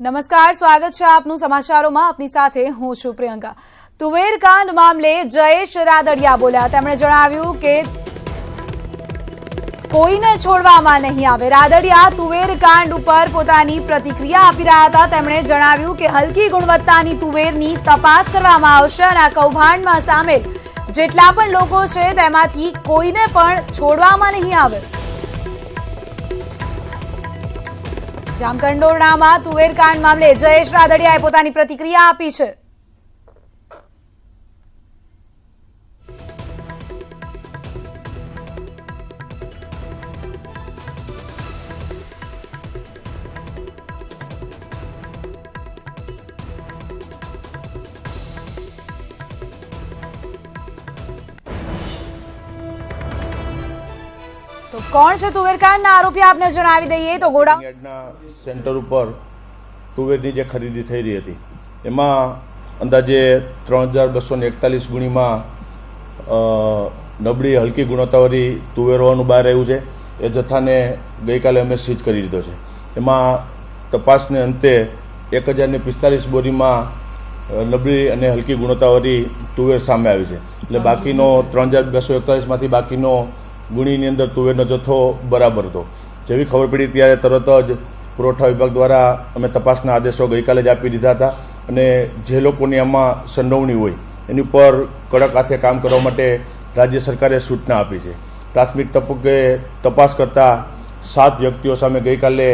નમસ્કાર, સ્વાગત છે આપનું સમાચારોમાં. આપની સાથે હું છું પ્રિયંકા. તુવેરકાંડ મામલે જયેશ રાદડિયા બોલ્યા. તેમણે જણાવ્યું કે કોઈને છોડવામાં નહીં આવે. રાદડિયા તુવેરકાંડ ઉપર પોતાની પ્રતિક્રિયા આપી રહ્યા હતા. તેમણે જણાવ્યું કે હલકી ગુણવત્તાની તુવેરની તપાસ કરવામાં આવશે અને આ કૌભાંડમાં સામેલ જેટલા પણ લોકો છે, તેમાંથી કોઈને પણ છોડવામાં નહીં આવે. જામકંડોરણામાં તુવેરકાંડ મામલે જયેશ રાદડિયાએ પોતાની પ્રતિક્રિયા આપી છે. કોણ છે તુવેર કાંડના આરોપી આપને જણાવી દઈએ તો ગોડાઉન સેન્ટર ઉપર તુવેરની જે ખરીદી થઈ રહી હતી, એમાં અંદાજે ત્રણ હજાર બસો ને એકતાલીસ ગુણીમાં નબળી હલકી ગુણવત્તાવાળી તુવેર હોવાનું બહાર આવ્યું છે. એ જથ્થાને ગઈકાલે અમે સીઝ કરી લીધો છે. એમાં તપાસને અંતે એક હજારને પિસ્તાલીસ બોરીમાં નબળી અને હલકી ગુણવત્તાવાળી તુવેર સામે આવી છે. એટલે બાકીનો ત્રણ હજાર બસો એકતાલીસમાંથી બાકીનો ગુણીની અંદર તુવેરનો જથ્થો બરાબર હતો. જેવી ખબર પડી ત્યારે તરત જ પુરવઠા વિભાગ દ્વારા અમે તપાસના આદેશો ગઈકાલે જ આપી દીધા હતા અને જે લોકોની આમાં સંડોવણી હોય, એની ઉપર કડક હાથે કામ કરવા માટે રાજ્ય સરકારે સૂચના આપી છે. પ્રાથમિક તબક્કે તપાસ કરતા સાત વ્યક્તિઓ સામે ગઈકાલે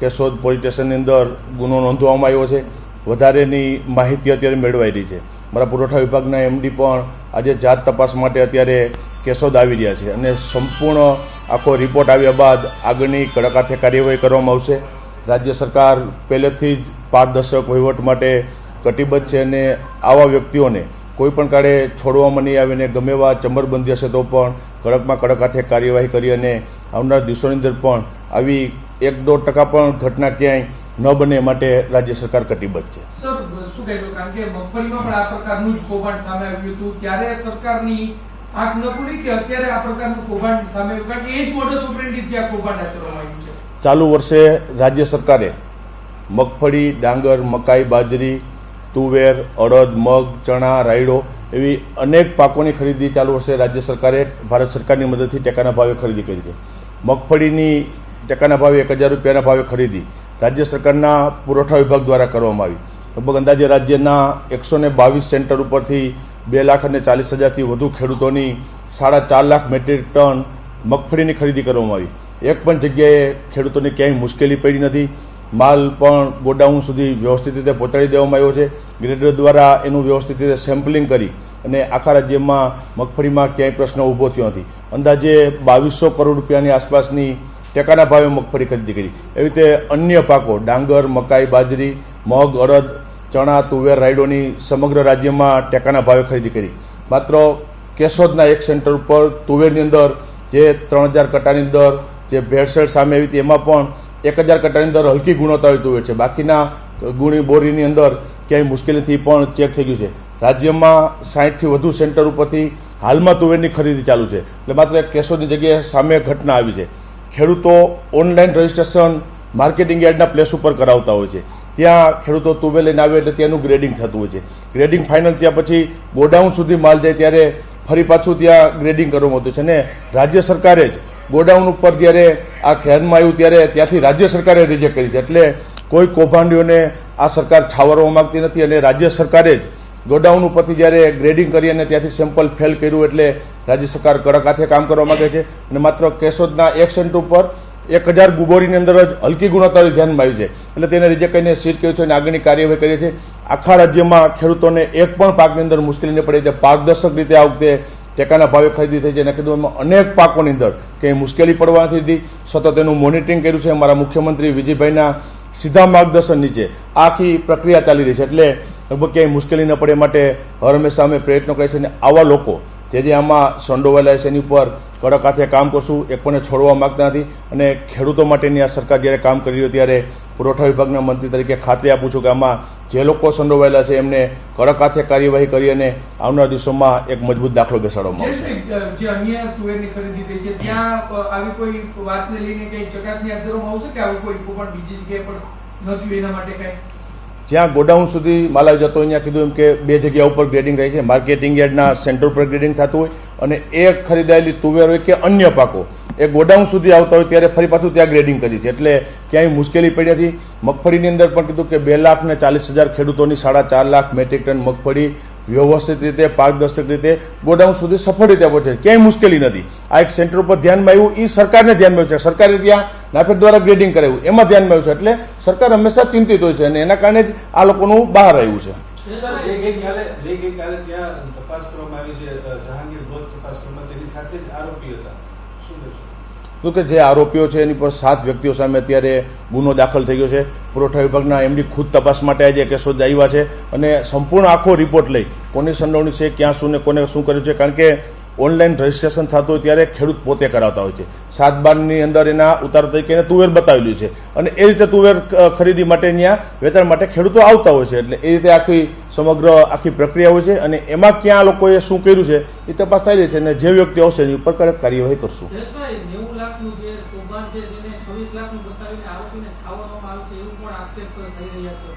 કેશોદ પોલીસ સ્ટેશનની અંદર ગુનો નોંધવામાં આવ્યો છે. વધારેની માહિતી અત્યારે મેળવાઈ રહી છે. મારા પુરવઠા વિભાગના એમડી પણ આજે જાત તપાસ માટે અત્યારે કેશોદ આવી રહ્યા છે અને સંપૂર્ણ આખો રિપોર્ટ આવ્યા બાદ આગળની કડક હાથે કાર્યવાહી કરવામાં આવશે. રાજ્ય સરકાર પહેલેથી જ પારદર્શક વહીવટ માટે કટિબદ્ધ છે અને આવા વ્યક્તિઓને કોઈપણ કાળે છોડવામાં નહીં આવીને ગમે એવા ચંબરબંધી હશે તો પણ કડકમાં કડક હાથે કાર્યવાહી કરી અને આવનાર દિવસોની અંદર પણ આવી એક દોઢ ટકા પણ ઘટના ક્યાંય ન બને માટે રાજ્ય સરકાર કટિબદ્ધ છે. સર, શું કહેલું કારણ કે મગફળીમાં પણ આ પ્રકારનું જ કૌભાંડ સામે આવ્યું હતું. ત્યારે સરકારની આંખ ન કે અત્યારે આ પ્રકારનું કૌભાંડ સામે કારણ કે એ જ મોટો ઓપરેન્ડીથી આ કૌભાંડ આચરવામાં આવ્યું છે. ચાલુ વર્ષે રાજ્ય સરકારે મગફળી, ડાંગર, મકાઈ, બાજરી, તુવેર, અડદ, મગ, ચણા, રાયડો એવી અનેક પાકોની ખરીદી ચાલુ વર્ષે રાજ્ય સરકારે ભારત સરકારની મદદથી ટેકાના ભાવે ખરીદી કરી છે. મગફળીની ટેકાના ભાવે એક હજાર રૂપિયાના ભાવે ખરીદી રાજ્ય સરકારના પુરવઠા વિભાગ દ્વારા કરવામાં આવી. લગભગ અંદાજે રાજ્યના એકસો બાવીસ સેન્ટર ઉપરથી બે લાખ અને ચાલીસ હજારથી વધુ ખેડૂતોની સાડા ચાર લાખ મેટ્રિક ટન મગફળીની ખરીદી કરવામાં આવી. એક પણ જગ્યાએ ખેડૂતોને ક્યાંય મુશ્કેલી પડી નથી. માલ પણ ગોડાઉન સુધી વ્યવસ્થિત રીતે પહોંચાડી દેવામાં આવ્યો છે. ગ્રેડર દ્વારા એનું વ્યવસ્થિત રીતે સેમ્પલિંગ કરી અને આખા રાજ્યમાં મગફળીમાં ક્યાંય પ્રશ્ન ઊભો થયો નથી. અંદાજે બાવીસો કરોડ રૂપિયાની આસપાસની ટેકાના ભાવે મગફળી ખરીદી કરી. એવી રીતે અન્ય પાકો, ડાંગર, મકાઈ, બાજરી, મગ, અડદ ચણા, તુવેર રાયડોની સમગ્ર રાજ્યમાં ટેકાના ભાવે ખરીદી કરી. માત્ર કેશોદના એક સેન્ટર ઉપર તુવેરની અંદર જે ત્રણ હજાર કટાની અંદર જે ભેળસેળ સામે આવી હતી, એમાં પણ એક હજાર કટાની અંદર હલકી ગુણવત્તાવાળી તુવેર છે. બાકીના ગુણી બોરીની અંદર ક્યાંય મુશ્કેલીથી પણ ચેક થઈ ગયું છે. રાજ્યમાં સાહીઠથી વધુ સેન્ટર ઉપરથી હાલમાં તુવેરની ખરીદી ચાલુ છે. એટલે માત્ર કેશોદની જગ્યાએ સામે ઘટના આવી છે. ખેડૂતો ઓનલાઈન રજીસ્ટ્રેશન માર્કેટિંગ યાર્ડના પ્લેસ ઉપર કરાવતા હોય છે. ત્યાં ખેડૂતો તુવેર લઈને આવે એટલે ત્યાંનું ગ્રેડિંગ થતું હોય છે. ગ્રેડિંગ ફાઇનલ ત્યાં પછી ગોડાઉન સુધી માલ જાય ત્યારે ફરી પાછું ત્યાં ગ્રેડિંગ કરવામાં આવતું છે. અને રાજ્ય સરકારે જ ગોડાઉન ઉપર જ્યારે આ ધ્યાનમાં આવ્યું ત્યારે ત્યાંથી રાજ્ય સરકારે રિજેક્ટ કરી છે. એટલે કોઈ કૌભાંડીઓને આ સરકાર છાવરવા માંગતી નથી અને રાજ્ય સરકારે જ ગોડાઉન ઉપરથી જ્યારે ગ્રેડિંગ કરી અને ત્યાંથી સેમ્પલ ફેલ કર્યું એટલે રાજ્ય સરકાર કડક હાથે કામ કરવા માંગે છે. અને માત્ર કેશોદના એક સેન્ટ ઉપર એક હજાર ગુબોરીની અંદર જ હલકી ગુણવત્તાવાળી ધ્યાનમાં આવી છે. એટલે તેને રિજેક્ટ કરીને સીટ કર્યું અને આગળની કાર્યવાહી કરી છે આખા રાજ્યમાં ખેડૂતોને એક પણ પાકની અંદર મુશ્કેલી ન પડે. છે પારદર્શક રીતે આ વખતે ટેકાના ભાવે ખરીદી થઈ છે. એના કીધું એમાં અનેક પાકોની અંદર કંઈ મુશ્કેલી પડવા નથી દીધી સતત એનું મોનિટરિંગ કર્યું છે. અમારા મુખ્યમંત્રી વિજયભાઈના સીધા માર્ગદર્શન નીચે આખી પ્રક્રિયા ચાલી રહી છે. એટલે લગભગ ક્યાંય મુશ્કેલી ન પડે. માટે હર હંમેશા અમે પ્રયત્નો કરીએ છીએ. અને આવા લોકો જે આમાં સંડોવાયેલા છે, એની ઉપર કડક હાથે કામ કરશું, એક પણ છોડવા માંગતા નથી. અને ખેડૂતો માટેની આ સરકાર જ્યારે કામ કરી રહ્યું ત્યારે પુરવઠા વિભાગના મંત્રી તરીકે ખાતરી આપું છું કે આમાં જે લોકો સંડોવાયેલા છે, એમને કડક હાથે કાર્યવાહી કરી અને આવનાર દિવસોમાં એક મજબૂત દાખલો બેસાડવામાં આવશે. જ્યાં ગોડાઉન સુધી માલ આવી જતો હોય, ત્યાં કીધું એમ કે બે જગ્યા ઉપર ગ્રેડિંગ રહે છે. માર્કેટિંગ યાર્ડના સેન્ટર ઉપર ગ્રેડિંગ થતું હોય અને એ ખરીદાયેલી તુવેર હોય કે અન્ય પાકો. એ ગોડાઉન સુધી આવતા હોય ત્યારે ફરી પાછું ત્યાં ગ્રેડિંગ કરી છે. એટલે ક્યાંય મુશ્કેલી પડી નથી. મગફળીની અંદર પણ કીધું કે બે લાખ ને ચાલીસ હજાર ખેડૂતોની સાડા ચાર લાખ મેટ્રિક ટન મગફળી વ્યવસ્થિત રીતે, પારદર્શક રીતે ગોડાઉન સુધી સફળ રીતે પહોંચે ક્યાંય મુશ્કેલી નથી. આ એક સેન્ટર ઉપર ધ્યાનમાં આવ્યું એ સરકારને ધ્યાનમાં છે. સરકારે ત્યાં નાફેડ દ્વારા ગ્રેડિંગ કરાવ્યું. એમાં ધ્યાનમાં આવ્યું છે. એટલે સરકાર હંમેશા ચિંતિત હોય છે અને એના કારણે જ આ લોકોનું બહાર આવ્યું છે સર જે ગઈકાલે જે ગઈકાલે ત્યાં તપાસ કરવામાં આવી છે અ, જહાંગીર ભોજ તપાસ કરવામાં તેની સાથે જ આરોપી હતા શું કહેશો તો કે જે આરોપીઓ છે એની પર સાત વ્યક્તિઓ સામે અત્યારે ગુનો દાખલ થઈ ગયો છે. પુરવઠા વિભાગના એમડી ખુદ તપાસ માટે આજે કેસો આવ્યા છે અને સંપૂર્ણ આખો રિપોર્ટ લઈ કોની સંડોવણી છે ક્યાં શું ને કોને શું કર્યું છે કારણ કે ઓનલાઈન રજીસ્ટ્રેશન થતું હોય ત્યારે ખેડૂત પોતે કરાવતા હોય છે. સાત બારની અંદર એના ઉતાર તરીકે તુવેર બતાવેલું છે. અને એ રીતે તુવેર ખરીદી માટે ત્યાં વેચાણ માટે ખેડૂતો આવતા હોય છે. એટલે એ રીતે આખી સમગ્ર આખી પ્રક્રિયા હોય છે અને એમાં ક્યાં લોકોએ શું કર્યું છે એ તપાસ થઈ રહી છે અને જે વ્યક્તિ આવશે એની ઉપર કડક કાર્યવાહી કરશું. જયેશભાઈ, 90 લાખનું જે કૌભાંડ છે જેને 26 લાખનું બતાવીને આરોપીને છાવરવામાં આવ્યું છે, એવું પણ આક્ષેપ થઈ રહ્યા છે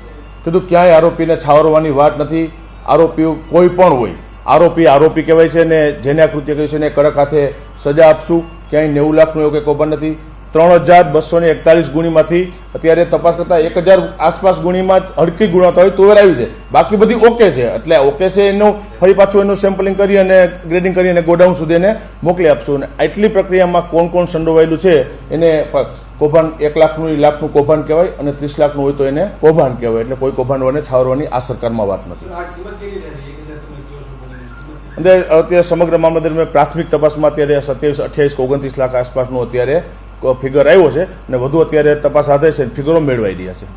કીધું ક્યાંય આરોપીને છાવરવાની વાત નથી. આરોપીઓ કોઈ પણ હોય, આરોપી આરોપી કહેવાય છે ને જેને આ કૃત્ય કર્યું છે એને કડક હાથે સજા આપશું. ક્યાંય નેવું લાખનું એવું કંઈ કૌભાંડ નથી. ત્રણ હજાર બસો ને એકતાલીસ ગુણીમાંથી અત્યારે તપાસ કરતા એક હજાર આસપાસ ગુણીમાં હડકી ગુણવત્તા હોય તો આવી છે. બાકી બધી ઓકે છે. એટલે ઓકે છે એનું ફરી પાછું એનું સેમ્પલિંગ કરી અને ગ્રેડિંગ કરી અને ગોડાઉન સુધી એને મોકલી આપશું. અને આટલી પ્રક્રિયામાં કોણ કોણ સંડોવાયેલું છે એને કૌભાંડ એક લાખનું એ લાખનું કૌભાંડ કહેવાય અને ત્રીસ લાખનું હોય તો એને કૌભાંડ કહેવાય. એટલે કોઈ કૌભાંડવાને છાવરવાની આ સરકારમાં વાત નથી. અને અત્યારે સમગ્ર મામલા દરમિયાન પ્રાથમિક તપાસમાં અત્યારે સત્યાવીસ અઠ્યાવીસ ઓગણત્રીસ લાખ આસપાસનું અત્યારે ફિગર આવ્યો છે અને વધુ અત્યારે તપાસ હાથે છે ફિગરો મેળવાઈ રહ્યા છે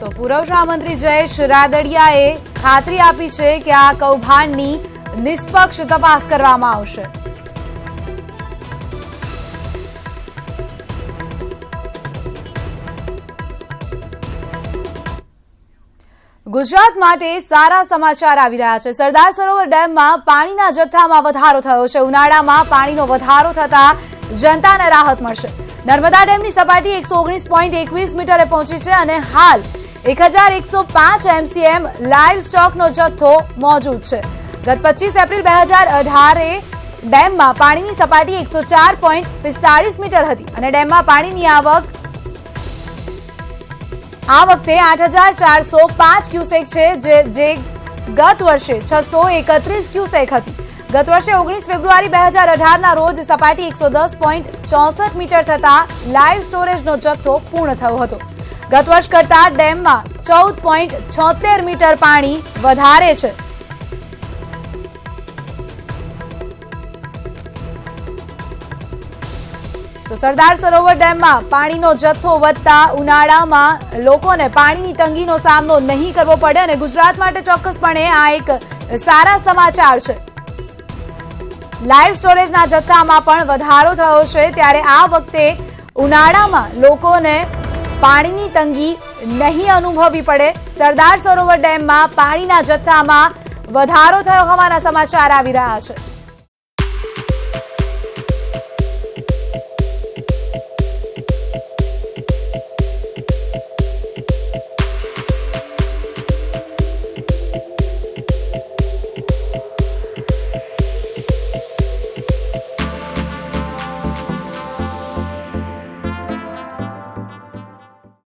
તો. પુરવઠા મંત્રી જયેશ રાદડિયાએ ખાતરી આપી છે કે આ કૌભાંડની નિષ્પક્ષ તપાસ કરવામાં આવશે ગુજરાત માટે સારા સમાચાર આવી રહ્યા છે. સરદાર સરોવર ડેમમાં પાણીના જથ્થામાં વધારો થયો છે. ઉનાળામાં પાણીનો વધારો થતા જનતાને રાહત મળશે. નર્મદા ડેમની સપાટી એકસો ઓગણીસ પોઈન્ટ એકવીસ મીટરે પહોંચી છે અને હાલ એક હજાર એકસો પાંચ એમસીએમ લાઈવ સ્ટોકનો જથ્થો મોજૂદ છે. ગત પચીસ એપ્રિલ બે હજાર અઢારે ડેમમાં પાણીની સપાટી એકસો ચાર પોઈન્ટ પિસ્તાળીસ મીટર હતી અને ડેમમાં પાણીની આવક આ વખતે આઠ હજાર ચારસો પાંચ ક્યુસેક છે, જે જે ગત વર્ષે છસો એકત્રીસ ક્યુસેક હતી. ગત વર્ષે ઓગણીસ ફેબ્રુઆરી બે હજાર અઢારના રોજ સપાટી એકસો દસ પોઈન્ટ ચોસઠ મીટર થતા લાઈવ સ્ટોરેજનો જથ્થો પૂર્ણ થયો હતો. ગત વર્ષ કરતા ડેમમાં ચૌદ પોઈન્ટ છોતેર મીટર પાણી વધારે છે. તો સરદાર સરોવર ડેમમાં પાણીનો જથ્થો વધતા ઉનાળામાં લોકોને પાણીની તંગીનો સામનો નહીં કરવો પડે અને ગુજરાત માટે ચોક્કસપણે આ એક સારા સમાચાર છે. લાઈવ સ્ટોરેજના જથ્થામાં પણ વધારો થયો છે ત્યારે આ વખતે ઉનાળામાં લોકોને પાણીની તંગી નહીં અનુભવવી પડે. સરદાર સરોવર ડેમમાં પાણીના જથ્થામાં વધારો થયો હોવાના સમાચાર આવી રહ્યા છે.